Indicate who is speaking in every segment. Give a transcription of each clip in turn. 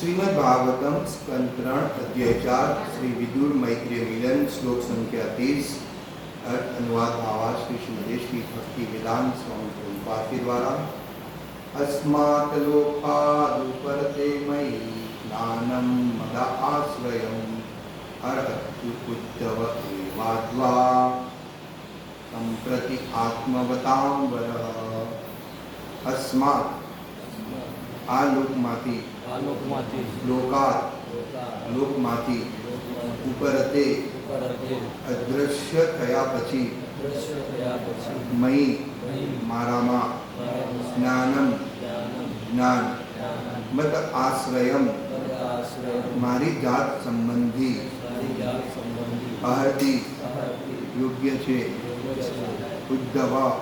Speaker 1: શ્રીમદ ભાગવતમ સ્કંદ ત્રણ અધ્યાય ચાર શ્રી વિદુર મૈત્રીય મિલન શ્લોક સંખ્યા ત્રીસ અર્થ અનુવાદ આવાજ શ્રી શ્રી શ્રી ભક્તિ વિધાન સ્વામી પ્રભુપાતિ દ્વારા અસ્માત લોકાદુપરતે મયી જ્ઞાનમ મદ આશ્રયમ અર્હતુ ઉદ્ધવ એવાદ્વા સંપ્રતિ આત્મવતાં અસ્માત આ લોકમાંથી લોકાત લોકમાંથી ઉપરતે અદ્રશ્ય થયા પછી મહી મારામાં જ્ઞાનમ જ્ઞાન. મત આશ્રયમ મારી જાત સંબંધી
Speaker 2: અહર્તિ
Speaker 1: યોગ્ય છે.
Speaker 2: ઉદ્ધવા
Speaker 1: ઉદ્ધવ.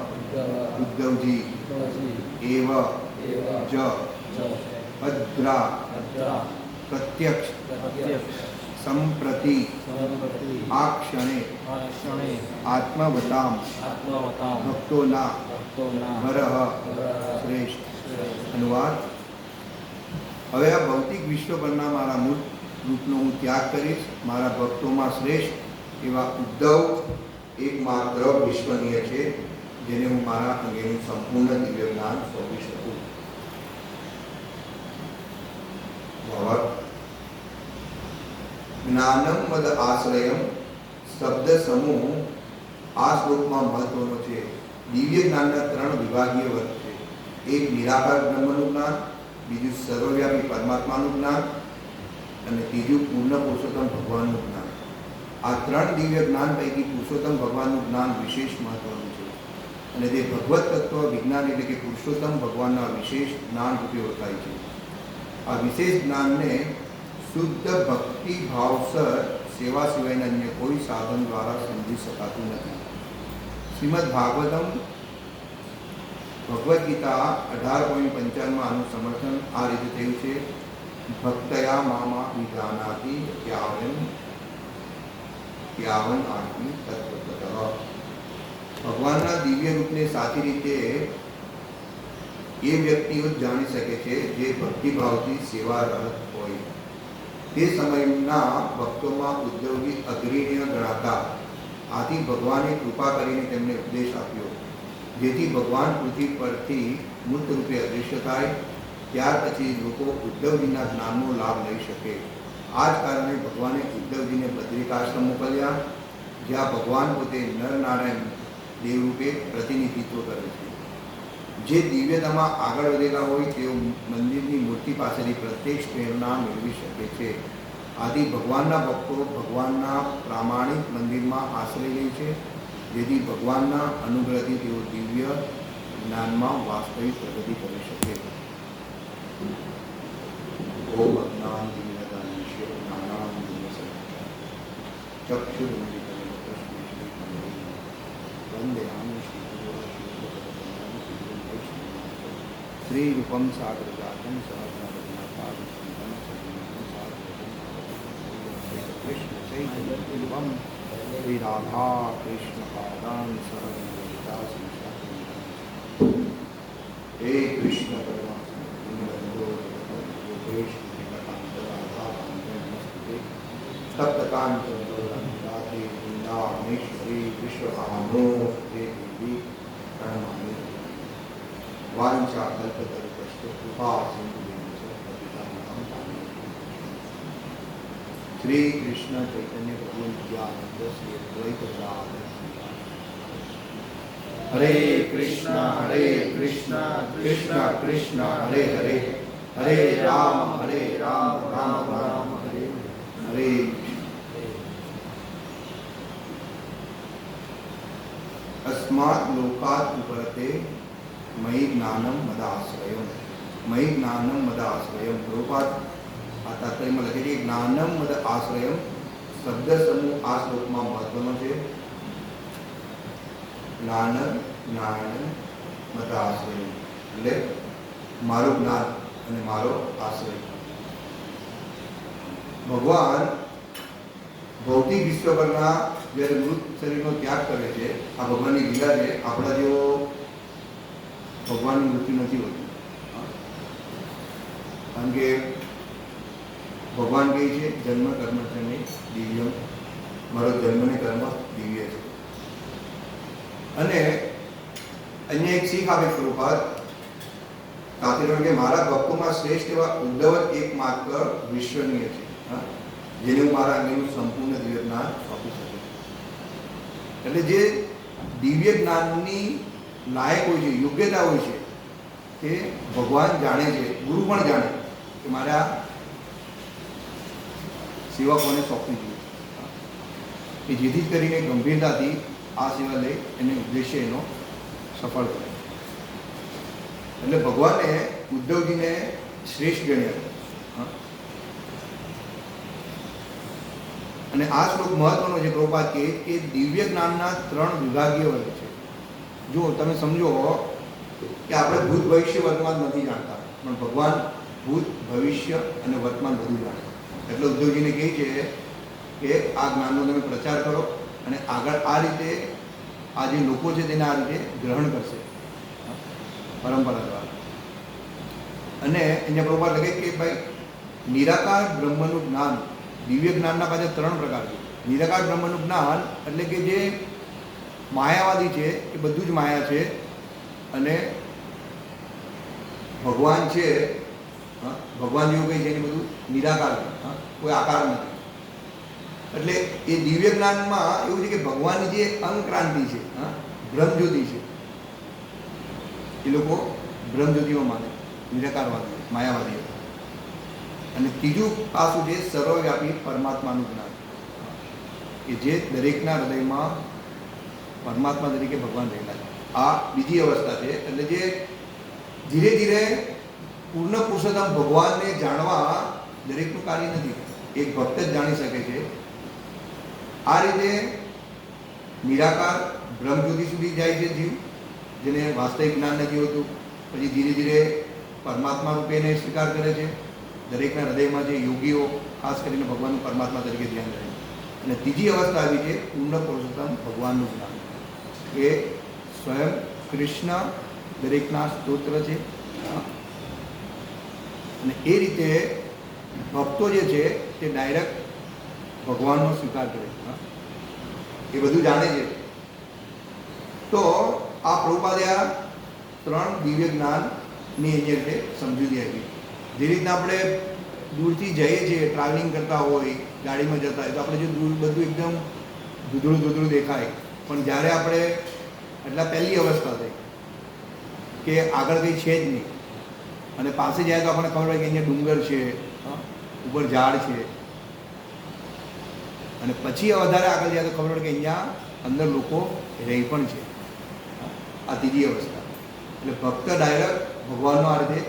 Speaker 2: ઉદ્ધવ.
Speaker 1: ઉદ્ધવજી. એવ. જ. અદ્રા પ્રત્યક્ષ. સંપ્રતિ. આ ક્ષણે. આત્મવતામ. ભક્તોના. વરહ શ્રેષ્ઠ. અનુવાદ. હવે આ ભૌતિક વિશ્વ પરના મારા મૂળ રૂપનો હું ત્યાગ કરીશ. મારા ભક્તોમાં શ્રેષ્ઠ એવા ઉદ્ધવ એકમાત્ર વિશ્વનીય છે જેને હું મારા અંગેનું સંપૂર્ણ દિવ્ય જ્ઞાન સોંપી શકું. ભાવાર્થ જ્ઞાનમ મદ આશ્રયમ શબ્દ સમૂહ આ શ્લોકમાં મહત્વનો છે દિવ્ય જ્ઞાનના ત્રણ વિભાગીય વર્ગ છે એક નિરાકાર બ્રહ્મનું જ્ઞાન બીજું સર્વવ્યાપી પરમાત્માનું જ્ઞાન અને ત્રીજું પૂર્ણ પુરુષોત્તમ ભગવાનનું જ્ઞાન આ ત્રણ દિવ્ય જ્ઞાન પૈકી પુરુષોત્તમ ભગવાનનું જ્ઞાન વિશેષ મહત્વનું છે અને તે ભગવત તત્વ વિજ્ઞાન એટલે કે પુરુષોત્તમ ભગવાનના વિશેષ જ્ઞાન રૂપે ઓળખાય છે। આ વિશેષ જ્ઞાનને શુદ્ધ ભક્તિ ભાવસર સેવા સિવાયના અન્ય કોઈ સાધન દ્વારા સમજી શકાતું નથી. શ્રીમદ ભાગવતમ ભગવદ્ ગીતા અઢાર પોઈન્ટ પંચાવનમાં આનું સમર્થન આ રીતે થયું છે. ભક્તયા મામા વિધાનાથી ત્યાવન ત્યાવન આત્મી તત્વ ભગવાનના દિવ્ય રૂપને સાચી રીતે એ વ્યક્તિઓ જ જાણી શકે છે જે ભક્તિભાવથી સેવા રહત હોય તે સમયના ભક્તોમાં ઉદ્યોગી અગ્રણીય ગણાતા આથી ભગવાને કૃપા કરીને તેમને ઉપદેશ આપ્યો જેથી ભગવાન પૃથ્વી પરથી મૂર્ત રૂપે અદૃશ્ય થાય, ત્યાર પછી લોકો ઉદ્ધવજીના જ્ઞાનનો લાભ લઈ શકે. આ જ કારણે ભગવાને ઉદ્ધવજીને બદ્રિકાશ્રમ મોકલ્યા, જ્યાં ભગવાન પોતે નરનારાયણ દેવરૂપે પ્રતિનિધિત્વ કરે છે. જે દિવ્યતામાં આગળ વધેલા હોય તેઓ મંદિરની મૂર્તિ પાસેથી પ્રત્યક્ષ પ્રેરણા મેળવી શકે છે. આથી ભગવાનના ભક્તો ભગવાનના પ્રામાણિક મંદિરમાં આશ્રય લે છે. જેથી ભગવાનના અનુગ્રહથી તેઓ દિવ્ય જ્ઞાનમાં વાસ્તવિક પ્રગતિ કરી શકે. ઓમ અજ્ઞાન દિવ્યદાનિશ્ય హరి రూపం సాగరజాతం సహస్రృష్ణం శ్రీ రాధా కృష్ణ పాదాన్ సరళితా హే కృష్ణ తప్తకాంతరాధే బృందావనేశ్వరీ విశ్వభానో దేవి ప్రణమా वाञ्छादर्पतरुपश्च हरे कृष्णा हरे कृष्णा कृष्णा कृष्णा, हरे हरे। हरे राम हरे राम राम राम, हरे हरे। अस्मात् लोकात् उपरते మయి જ્ઞાનમ మద ఆశ్రయం మయి జ్ఞానం మద ఆశ్రయం రూపాత్ આ તાત્પર્યમાં લખે છે જ્ઞાનમ મદ આશ્રયમ શબ્દ સમૂહ આ શ્લોકમાં મહત્વનો છે જ્ઞાન જ્ઞાન મદ આશ્રય એટલે મારું જ્ઞાન અને મારો આશ્રય। ભગવાન ભૌતિક વિશ્વ પરના જ્યારે મૃત શરીરનો ત્યાગ કરે છે, આ ભગવાનની લીલા છે આપણા જેવો ભગવાનનું મૃત્યુ નથી હોતું. કારણ કે ભગવાન કહે છે, જન્મ, કર્મ છે ને દિવ્યમ. મારો જન્મ ને કર્મ દિવ્ય છે. અને અન્ય એક શીખ આપે પ્રભુપાદ તાત્રિક કે મારા ભક્તોમાં શ્રેષ્ઠ એવા ઉદ્ધવ એકમાત્ર વિશ્વનીય છે? જેને હું મારા અંગેનું સંપૂર્ણ દિવ્ય જ્ઞાન આપી શકું એટલે જે દિવ્ય જ્ઞાનની લાયક હોય છે યોગ્યતા હોય છે તે ભગવાન જાણે છે, ગુરુ પણ જાણે કે મારે આ સેવા કોને સોંપવી જોઈએ. કે જેથી કરીને ગંભીરતાથી આ સેવા લઈ એને ઉદ્દેશ્ય એનો સફળ કરે એટલે ભગવાને ઉદ્ધવજીને શ્રેષ્ઠ ગણ્યા. અને આ શ્લોક મહત્વનો છે પ્રભુપાદ કે કે દિવ્ય જ્ઞાનના ત્રણ વિભાગીય વર્ગ છે. જો તમે સમજો કે આપણે ભૂત ભવિષ્ય વર્તમાન નથી જાણતા, પણ ભગવાન ભૂત ભવિષ્ય અને વર્તમાન બધું જાણે એટલે ઉદ્યોગીને કહે છે કે આ જ્ઞાનનો તમે પ્રચાર કરો અને આગળ આ રીતે આ જે લોકો છે તેને આ રીતે ગ્રહણ કરશે. પરંપરા દ્વારા અને અહીંયા પ્રભુપાદ લખે કે ભાઈ, નિરાકાર બ્રહ્મનું જ્ઞાન, દિવ્ય જ્ઞાનના પાછળ ત્રણ પ્રકાર છે. નિરાકાર બ્રહ્મનું જ્ઞાન એટલે કે જે માયાવાદી છે, એ બધું જ માયા છે. અને ભગવાન છે ભગવાન જેવું કંઈ છે એને બધું, નિરાકાર છે કોઈ આકાર નથી. એટલે એ દિવ્ય જ્ઞાનમાં એવું છે કે ભગવાનની જે અંગક્રાંતિ છે બ્રહ્મજ્યોતિ છે, એ લોકો બ્રહ્મજ્યોતિમાં માને, નિરાકારવાદી, માયાવાદીઓ. અને ત્રીજું પાસું છે, સર્વવ્યાપી પરમાત્માનું જ્ઞાન. કે જે દરેકના હૃદયમાં પરમાત્મા તરીકે ભગવાન રહેલા છે. આ બીજી અવસ્થા છે. એટલે જે ધીરે ધીરે પૂર્ણ પુરુષોત્તમ ભગવાનને જાણવા દરેકનું કાર્ય નથી. એક ભક્ત જ જાણી શકે છે. આ રીતે નિરાકાર બ્રહ્મજ્યોતિ સુધી જાય છે જીવ, જેને વાસ્તવિક જ્ઞાન નથી હોતું. પછી ધીરે ધીરે પરમાત્મા રૂપે એને સ્વીકાર કરે છે. દરેકના હૃદયમાં જે યોગીઓ, ખાસ કરીને ભગવાનનું પરમાત્મા તરીકે ધ્યાન રહે અને ત્રીજી અવસ્થા આવી છે, પૂર્ણ પુરુષોત્તમ ભગવાનનું જ્ઞાન. એ સ્વયં કૃષ્ણ દરેકના સ્તોત્ર છે. અને એ રીતે ભક્તો જે છે, તે ડાયરેક્ટ ભગવાનનો સ્વીકાર કરે એ બધું જાણે છે. તો આ પ્રભુપાદે આ ત્રણ દિવ્ય જ્ઞાનની અહીંયા રીતે સમજૂતી આપી. જે રીતના આપણે દૂરથી જઈએ છીએ ટ્રાવેલિંગ કરતા હોય, ગાડીમાં જતા હોય, તો આપણે જે દૂર બધું એકદમ ધૂધળું ધૂધળું દેખાય પણ જ્યારે આપણે એટલે પહેલી અવસ્થા થઈ કે આગળ કંઈ છે જ નહીં, અને પાસે જાય તો આપણને ખબર હોય કે અહીંયા ડુંગર છે ઉપર ઝાડ છે. અને પછી વધારે આગળ જાય તો ખબર પડે કે અહીંયા અંદર લોકો રહી પણ છે. આ ત્રીજી અવસ્થા. એટલે ભક્ત ડાયરેક્ટ ભગવાનનો આ રીતે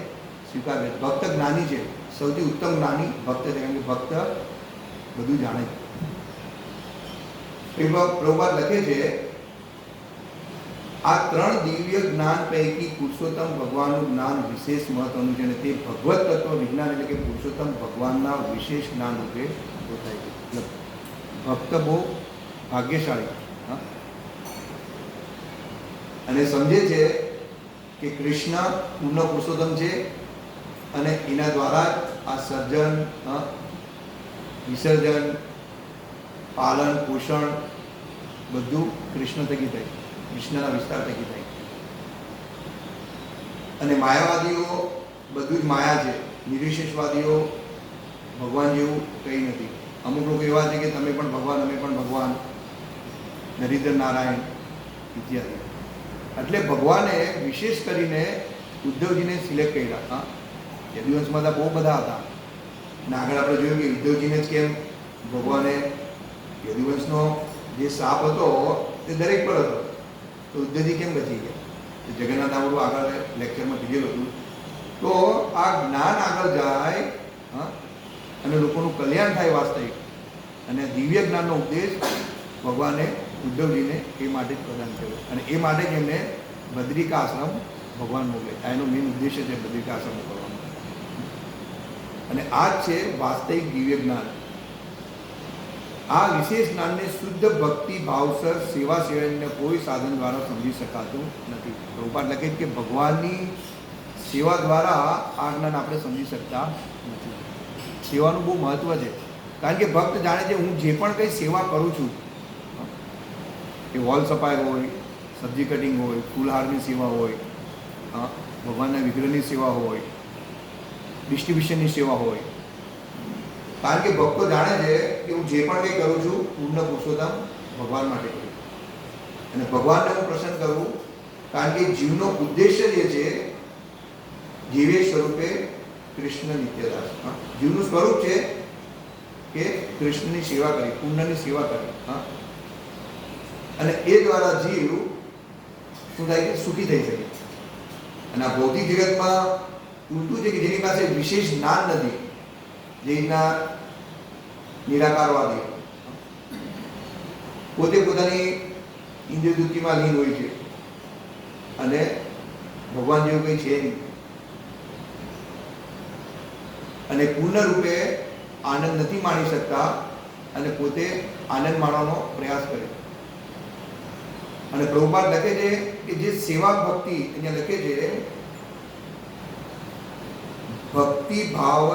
Speaker 1: સ્વીકાર કરે ભક્ત જ્ઞાની છે. સૌથી ઉત્તમ જ્ઞાની ભક્ત છે, કારણ કે ભક્ત બધું જાણે છે. શ્રીમદ લખે છે, આ ત્રણ દિવ્ય જ્ઞાન પૈકી પુરુષોત્તમ ભગવાનનું જ્ઞાન વિશેષ મહત્વનું છે અને તે ભગવત તત્વ વિજ્ઞાન એટલે કે પુરુષોત્તમ ભગવાનના વિશેષ જ્ઞાન રૂપે પોતાય ભક્ત બહુ ભાગ્યશાળી અને સમજે છે કે કૃષ્ણ પૂર્ણ પુરુષોત્તમ છે અને એના દ્વારા આ સર્જન વિસર્જન, પાલન, પોષણ બધું કૃષ્ણ થકી થાય. કૃષ્ણના વિસ્તાર થકી થાય. અને માયાવાદીઓ બધું જ માયા છે. નિર્વિશેષવાદીઓ ભગવાન જેવું કંઈ નથી. અમુક લોકો એવા છે કે તમે પણ ભગવાન, અમે પણ ભગવાન. નરેન્દ્ર નારાયણ ઇત્યાદિ. એટલે ભગવાને વિશેષ કરીને ઉદ્ધવજીને સિલેક્ટ કર્યા. હા. યદુવંશમાં તો બહુ બધા હતા. અને આગળ આપણે જોયું કે ઉદ્ધવજીને જ કેમ ભગવાને યદુવંશનો જે સાપ હતો, તે દરેક પર હતો. તો ઉદ્ધવજી કેમ બચી ગયા? જગન્નાથ આપણું આગળ લેક્ચરમાં કીધેલું હતું. તો આ જ્ઞાન આગળ જાય, હા, અને લોકોનું કલ્યાણ થાય વાસ્તવિક. અને દિવ્ય જ્ઞાનનો ઉપદેશ ભગવાને ઉદ્ધવજીને એ માટે જ પ્રદાન કર્યો. અને એ માટે જ એમને બદ્રિકા આશ્રમ ભગવાન મોકલે. આ એનો મેઇન ઉદ્દેશ્ય છે બદ્રિકા આશ્રમ કરવાનો. અને આ જ છે વાસ્તવિક દિવ્ય જ્ઞાન. આ વિશેષ જ્ઞાનને શુદ્ધ ભક્તિ, ભાવસર સેવા સિવાયને કોઈ સાધન દ્વારા સમજી શકાતું નથી. પ્રભુપાદ લખે કે ભગવાનની સેવા દ્વારા આ જ્ઞાન આપણે સમજી શકતા નથી. સેવાનું બહુ મહત્ત્વ છે. કારણ કે ભક્ત જાણે છે, હું જે પણ કંઈ સેવા કરું છું એ વોલ સફાઈ હોય, સબ્જી કટિંગ હોય, ફૂલહારની સેવા હોય ભગવાનના વિગ્રહની સેવા હોય, ડિસ્ટ્રીબ્યુશનની સેવા હોય કારણ કે ભક્તો જાણે છે કે હું જે પણ કંઈ કરું છું, પૂર્ણ પુરુષોત્તમ ભગવાન માટે કરું અને ભગવાનને હું પ્રસન્ન કરું કારણ કે જીવનો ઉદ્દેશ્ય જે છે, જીવે સ્વરૂપે કૃષ્ણ નિત્યદાસ. જીવનું સ્વરૂપ છે કે કૃષ્ણની સેવા કરી પુણ્યની સેવા કરી. હા? અને એ દ્વારા જીવ શું થાય કે સુખી થઈ શકે. અને આ ભૌતિક જગતમાં ઉલટું છે કે જેની પાસે વિશેષ જ્ઞાન નથી. જે રીતના નિરાકારવાદી. પોતે પોતાની ઇન્દ્રિય વૃત્તિમાં લીન હોય છે. અને ભગવાન જેવું કંઈ છે નહીં. અને પૂર્ણ રૂપે આનંદ નથી માણી શકતા અને પોતે આનંદ માણવાનો પ્રયાસ કરે. અને પ્રભુપાદ લખે છે કે જે સેવા ભક્તિ, અહીંયા લખે છે, ભક્તિ ભાવ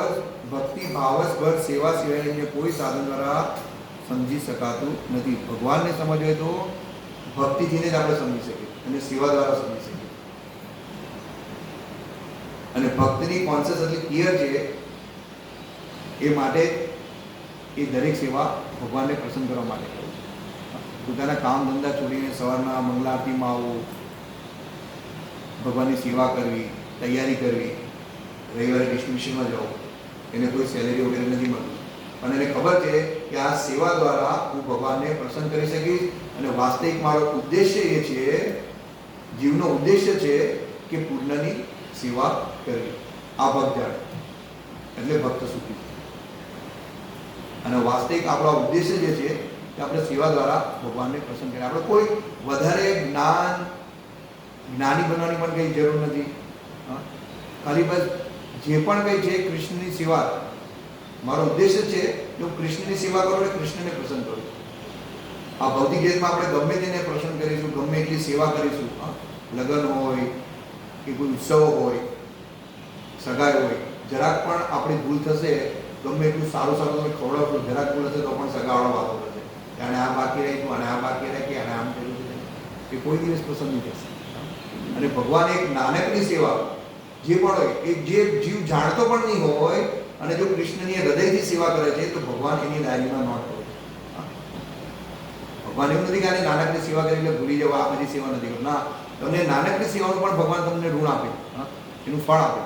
Speaker 1: ભક્તિ ભાવસભર સેવા સિવાય અન્ય કોઈ સાધન દ્વારા સમજી શકાતું નથી. ભગવાનને સમજવે તો ભક્તિથીને જ આપણે સમજી શકીએ અને સેવા દ્વારા સમજી શકીએ. અને ભક્તની કોન્શિયસ એટલી ક્લિયર છે એ માટે એ દરેક સેવા ભગવાનને પ્રસન્ન કરવા માટે કરે છે. પોતાના કામ ધંધા છોડીને સવારના મંગલા આરતીમાં આવવું ભગવાનની સેવા કરવી, તૈયારી કરવી, રવિવારે ડિસ્ટ્રીબ્યુશનમાં જવું એને કોઈ સેલેરી વગેરે નથી મળતી. અને એને ખબર છે કે આ સેવા દ્વારા હું ભગવાનને પ્રસન્ન કરી શકીશ અને વાસ્તવિક મારો ઉદ્દેશ્ય એ છે, જીવનો ઉદ્દેશ્ય છે કે પૂર્ણની સેવા કરવી. આ ભક્ત જાણે એટલે ભક્ત સુખી. અને વાસ્તવિક આપણો ઉદ્દેશ્ય જે છે કે આપણે સેવા દ્વારા ભગવાનને પ્રસન્ન કરીએ. આપણે કોઈ વધારે જ્ઞાન, જ્ઞાની બનવાની પણ કંઈ જરૂર નથી? ખાલી બસ જે પણ કંઈ છે કૃષ્ણની સેવા મારો ઉદ્દેશ્ય છે, જો કૃષ્ણની સેવા કરો અને કૃષ્ણને પ્રસન્ન કરું. આ ભૌતિક જગતમાં આપણે ગમે તેને પ્રસન્ન કરીશું, ગમે એટલી સેવા કરીશું? લગ્ન હોય કે કોઈ ઉત્સવ હોય, સગાઈ હોય, જરાક પણ આપણી ભૂલ થશે, ગમે એટલું સારું સારું તમે ખવડાવશો જરાક ભૂલ હશે તો પણ સગાવાળો વાતો થશે આને આ બાકી રાખ્યું અને આ બાકી રાખી અને આમ કર્યું એ કોઈ દિવસ પસંદ નહીં થશે. અને ભગવાન એક નાનકડી સેવા જે પણ હોય એ જે જીવ જાણતો પણ નહીં હોય અને જો કૃષ્ણની હૃદયથી સેવા કરે છે, તો ભગવાન એની ડાયરીમાં નોંધ કરે. ભગવાન એવું નથી કે આને નાનકડી સેવા કરી એટલે ભૂલી જવા, આ બધી સેવા નથી કરવી ના તમને નાનકની સેવાનું પણ ભગવાન તમને ઋણ આપે. એનું ફળ આપે.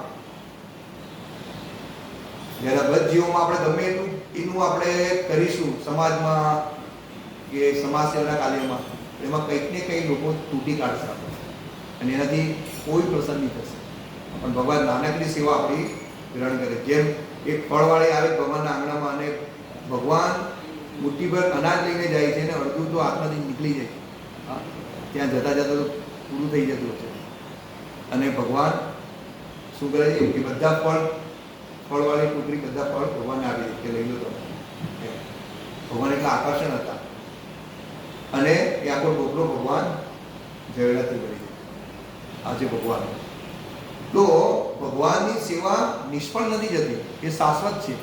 Speaker 1: જ્યારે બધ જીવોમાં આપણે ગમે એટલું એનું આપણે કરીશું સમાજમાં કે સમાજ સેવાના કાર્યમાં, એમાં કંઈક ને કંઈક લોકો તૂટી કાઢશે આપણે. અને એનાથી કોઈ પ્રસન્ન નહીં થશે. પણ ભગવાન નાનકની સેવા આપણી ગ્રહણ કરે. જેમ એક ફળવાળી આવે ભગવાનના આંગણામાં અને ભગવાન મુઠ્ઠીભર અનાજ લઈને જાય છે અને અડધું તો હાથમાંથી નીકળી જાય. હા? ત્યાં જતા જતા તો પૂરું થઈ જતું હશે. અને ભગવાન શું કરે છે? કે બધા ફળ, ફળવાળી ટોકરી બધા ફળ ભગવાનને આવી દે. કે લઈ લો તમે. ભગવાન એટલા આકર્ષણ હતા. અને એ આખો ટોકરો ભગવાન જવેરાથી ભરી દે. આજે ભગવાન તો ભગવાનની સેવા નિષ્ફળ નથી જતી. એ શાશ્વત છે.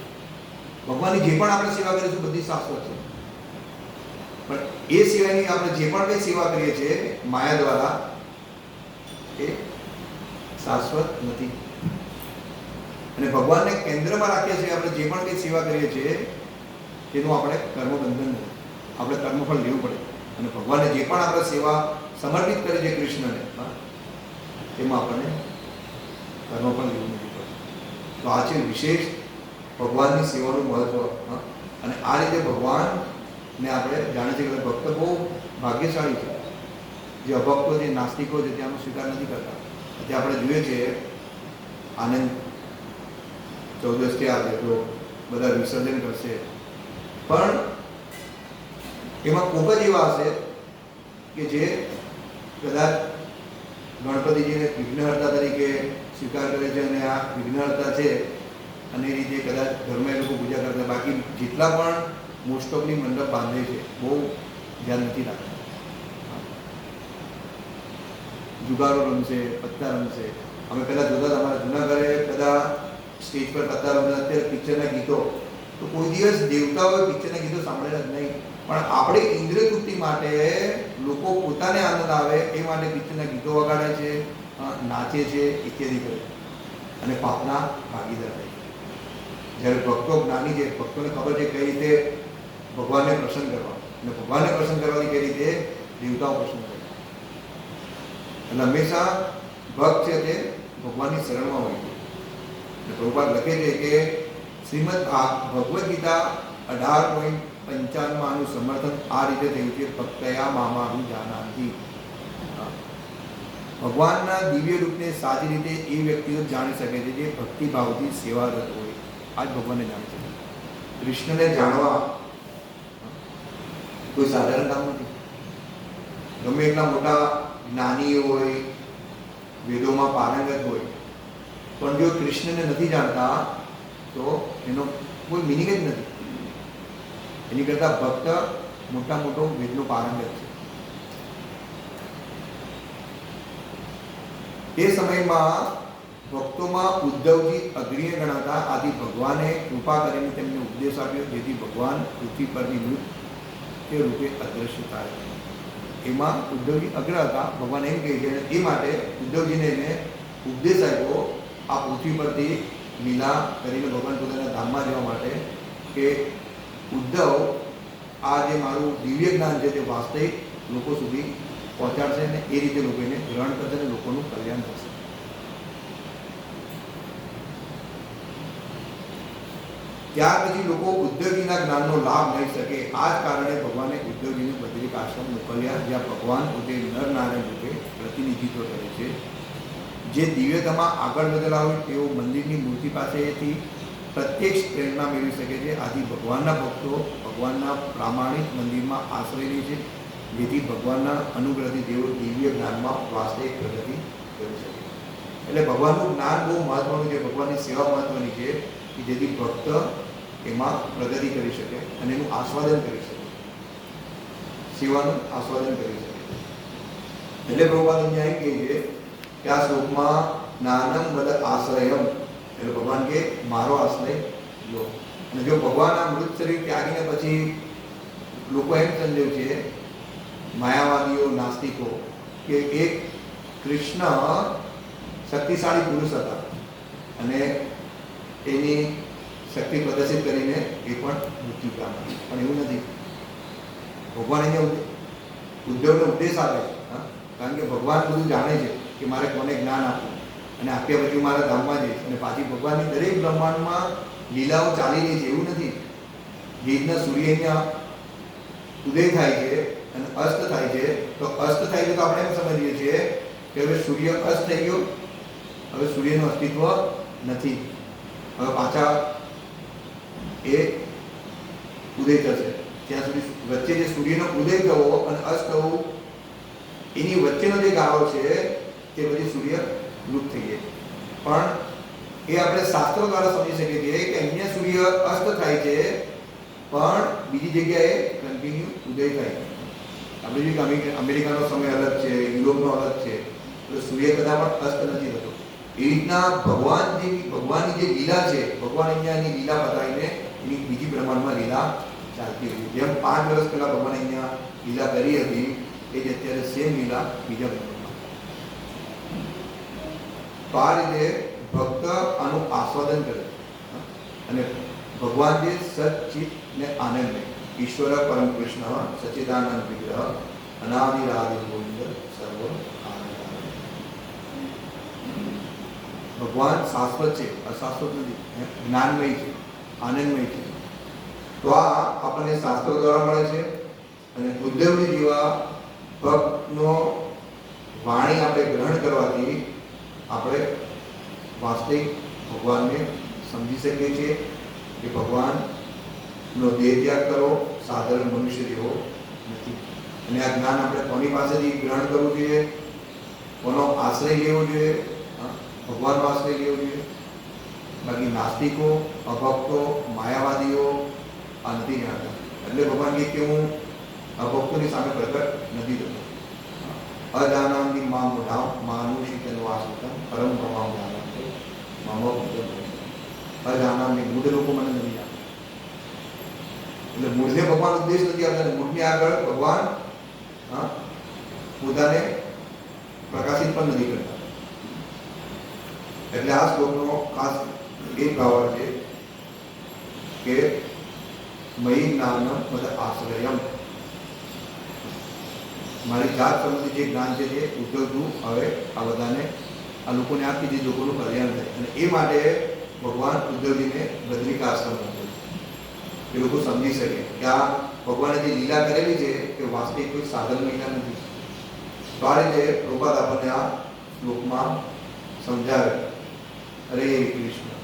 Speaker 1: ભગવાનની જે પણ આપણે સેવા કરીશું બધી શાશ્વત છે. પણ એ સિવાયની આપણે જે પણ કંઈ સેવા કરીએ છીએ, માયા દ્વારા, એ શાશ્વત નથી. અને ભગવાનને કેન્દ્રમાં રાખીએ છીએ, આપણે જે પણ કંઈ સેવા કરીએ છીએ, તેનું આપણે કર્મબંધન નથી. આપણે કર્મફળ લેવું પડે. અને ભગવાનને જે પણ આપણે સેવા સમર્પિત કરી છે કૃષ્ણને તેમાં આપણને કર્મફળ લેવું નથી પડતું તો આ છે વિશેષ ભગવાનની સેવાનું મહત્વ અને આ રીતે ભગવાનને આપણે જાણે છે કે ભક્ત બહુ ભાગ્યશાળી છે. જે અભક્તો, જે નાસ્તિકો છે ત્યાંનો સ્વીકાર નથી કરતા. જે આપણે જોઈએ છીએ આનંદ ચૌદસથી આવે તો બધા વિસર્જન કરશે. પણ એમાં કોક જ એવા હશે કે જે કદાચ ગણપતિજીને વિઘ્નહર્તા તરીકે સ્વીકાર કરે છે અને આ વિઘ્નહર્તા છે અને એ રીતે કદાચ ઘરમાં એ લોકો પૂજા કરતા. બાકી જેટલા પણ મોસ્ટ ઓફની મંડપ બાંધે છે, બહુ ધ્યાન નથી રાખતા. જુગારો રમશે, પત્તા રમશે. અમે પહેલાં જોતા હતા, અમારા જૂના ઘરે બધા સ્ટેજ પર પત્તા રમતા, અત્યારે પિક્ચરના ગીતો. તો કોઈ દિવસ દેવતાઓએ પિક્ચરના ગીતો સાંભળેલા જ નહીં. પણ આપણે ઇન્દ્રિય તૃપ્તિ માટે લોકો પોતાને આનંદ આવે એ માટે પિક્ચરના ગીતો વગાડે છે. નાચે છે ઇત્યાદિ કરે. અને પાપના ભાગીદાર થાય જ્યારે ભક્તો જ્ઞાની છે, ભક્તોને ખબર છે કઈ રીતે ભગવાનને પ્રસન્ન કરવા. અને ભગવાનને પ્રસન્ન કરવાની કઈ રીતે દેવતાઓ પ્રસન્ન કરે એટલે હંમેશા ભક્ત છે તે ભગવાનની શરણમાં હોય છે. અને પ્રભુપાદ લખે છે કે શ્રીમદ આ ભગવદ્ ગીતા અઢાર પોઈન્ટ પંચાવનમાં આનું સમર્થન આ રીતે થયું છે, ભક્તયા મામાનું જાનાંતિ. ભગવાનના દિવ્ય રૂપને સાચી રીતે એ વ્યક્તિઓ જાણી શકે છે જે ભક્તિભાવથી સેવારત હોય. આ જ ભગવાનને જાણી શકે. કૃષ્ણને જાણવા કોઈ સાધારણ કામ નથી. ગમે એટલા મોટા જ્ઞાની હોય, વેદોમાં પારંગત હોય, પણ જો કૃષ્ણને નથી જાણતા, તો એનો કોઈ મિનિંગ જ નથી. એની કરતાં ભક્ત મોટા મોટો વેદનો પારંગત છે. તે સમયમાં ભક્તોમાં ઉદ્ધવજી અગ્રણીય ગણાતા આથી ભગવાને કૃપા કરીને તેમને ઉપદેશ આપ્યો, જેથી ભગવાન પૃથ્વી પરની નૃત્ય રૂપે અદ્રશ્ય થાય. એમાં ઉદ્ધવજી અગ્ર હતા. ભગવાન એમ કહે છે અને એ માટે ઉદ્ધવજીને એને ઉપદેશ આપ્યો, આ પૃથ્વી પરથી લીલા કરીને ભગવાન પોતાના ધામમાં જવા માટે કે ઉદ્ધવ આ જે મારું દિવ્ય જ્ઞાન છે તે વાસ્તવિક લોકો સુધી પહોંચાડશે ને એ રીતે લોકોને ગ્રહણ કરશે અને લોકોનું કલ્યાણ થશે. ત્યાર પછી લોકો ઉદ્યોગીના જ્ઞાનનો લાભ લઈ શકે. આ જ કારણે ભગવાને ઉદ્યોગીને બદ્રિક આશ્રમ મોકલ્યા, જ્યાં ભગવાન પોતે નર નારાયણ રૂપે પ્રતિનિધિત્વ કરે છે. જે દિવ્યતામાં આગળ વધેલા હોય તેઓ મંદિરની મૂર્તિ પાસેથી પ્રત્યક્ષ પ્રેરણા મેળવી શકે છે. આથી ભગવાનના ભક્તો ભગવાનના પ્રામાણિક મંદિરમાં આશ્રય છે. જેથી ભગવાનના અનુગ્રહથી તેઓ દિવ્ય જ્ઞાનમાં વાસ્તવિક પ્રગતિ કરી શકે. એટલે ભગવાનનું જ્ઞાન બહુ મહત્વનું છે, ભગવાનની સેવા મહત્વની છે કે જેથી ભક્ત એમાં પ્રગતિ કરી શકે અને એનું આસ્વાદન કરી શકે. સેવાનું આસ્વાદન કરી શકે. એટલે પ્રભુપાદ અહીંયા એમ કહે છે કે આ શ્લોકમાં જ્ઞાનમ વદ આશ્રયમ. એટલે ભગવાન કે મારો આશ્રય લો. અને જો ભગવાન આ મૃત શરીર ત્યાગીને પછી લોકો એમ સમજ્યું છે માયાવાદીઓ, નાસ્તિકો, કે એક કૃષ્ણ શક્તિશાળી પુરુષ હતા અને એની શક્તિ પ્રદર્શિત કરીને એ પણ મૃત્યુ પામે પણ એવું નથી. ભગવાન અહીંયા ઉદ્યોગનો ઉપદેશ આપે છે કારણ કે ભગવાન બધું જાણે છે કે મારે કોને જ્ઞાન આપવું. અને આપ્યા પછી મારા ધામમાં જઈશ. અને પાછી ભગવાનની દરેક બ્રહ્માંડમાં લીલાઓ ચાલી રહી છે, એવું નથી. જે રીતના સૂર્ય ઉદય થાય છે અને અસ્ત થાય છે. તો અસ્ત થાય છે તો આપણે એમ સમજીએ છીએ કે હવે સૂર્ય અસ્ત થઈ ગયો. હવે સૂર્યનું અસ્તિત્વ નથી. હવે પાછા એ ઉદય થશે. ત્યાં સુધી વચ્ચે જે સૂર્યનો ઉદય થવો અને અસ્ત થવું, એની વચ્ચેનો જે ગાળો છે, તે પછી સૂર્ય લુપ્ત થઈ જાય. પણ એ આપણે શાસ્ત્રો દ્વારા સમજી શકીએ છીએ કે અહીંયા સૂર્ય અસ્ત થાય છે, પણ બીજી જગ્યાએ કન્ટિન્યુ ઉદય થાય છે. અમેરિકા- અમેરિકાનો સમય અલગ છે, યુરોપનો અલગ છે. તો સૂર્ય કદાચ પણ અસ્ત નથી થતો. એ રીતના ભગવાનની ભગવાનની જે લીલા છે, ભગવાન અહીંયા એની લીલા બતાવીને એની બીજી બ્રહ્માંડમાં લીલા ચાલતી હતી. જેમ પાંચ વર્ષ પહેલા ભગવાન અહીંયા લીલા કરી હતી, એ જ અત્યારે સેમ લીલા બીજા બ્રહ્માંડમાં. તો આ રીતે ભક્ત આનું આસ્વાદન કરે. અને ભગવાન જે સચિત ને આનંદમય ઈશ્વર પરમ કૃષ્ણ સચિદાનંદ અનાદિરાદિ ગોવિંદ સર્વ ભગવાન શાશ્વત છે અશાશ્વત નથી જ્ઞાનમય છે આનંદમય છે તો આ આપણને શાસ્ત્રો દ્વારા મળે છે અને ઉદ્ધવજી જેવા ભક્તનો વાણી આપણે ગ્રહણ કરવાથી આપણે વાસ્તવિક ભગવાનને સમજી શકીએ છીએ કે ભગવાનનો દેહ ત્યાગ કરો, સાધારણ મનુષ્ય જેવો નથી. અને આ જ્ઞાન આપણે કોની પાસેથી ગ્રહણ કરવું જોઈએ? કોનો આશ્રય લેવો જોઈએ? હા? ભગવાનનો આશ્રય લેવો જોઈએ? બાકી નાસ્તિકો, અભક્તો, માયાવાદીઓ આ નથી જાણતા. એટલે ભગવાન કહે કે હું અભક્તોની સામે પ્રગટ નથી થતો. અજાનાંતિ મા મોઢા માનુષિક વાસુતમ પરમ ભવામ જાનંતે મમ બુદ્ધ અજાનાને મૂળ લોકો મને નથી જાણતા. એટલે મૂળને ભગવાન ઉદ્દેશ નથી આપતા મૂળની આગળ ભગવાન, હા પોતાને પ્રકાશિત પણ નથી કરતા. એટલે આ શ્લોકનો ખાસ એ ભાવ છે કે મયી જ્ઞાન મદ આશ્રયમ. મારી જાત સંબંધી જે જ્ઞાન છે તે ઉદ્ધવતું હવે આ બધાને, આ લોકોને આપી જે લોકોનું કલ્યાણ થાય. અને એ માટે ભગવાન ઉદ્ધવજીને બદ્રિકા આશ્રમ મોકલ્યો એ લોકો સમજી શકે કે આ ભગવાને જે લીલા કરેલી છે એ વાસ્તવિક કોઈ સાધન લીલા નથી. તો આ રીતે પ્રભાત આપણને આ શ્લોકમાં સમજાવે. હરે કૃષ્ણ.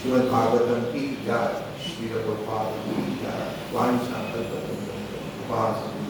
Speaker 1: શ્રીમદ ભાગવતમ કી જય. શ્રી પ્રભુપાદ કી જય. વાણી કલ્પતરુ ઉપાસના.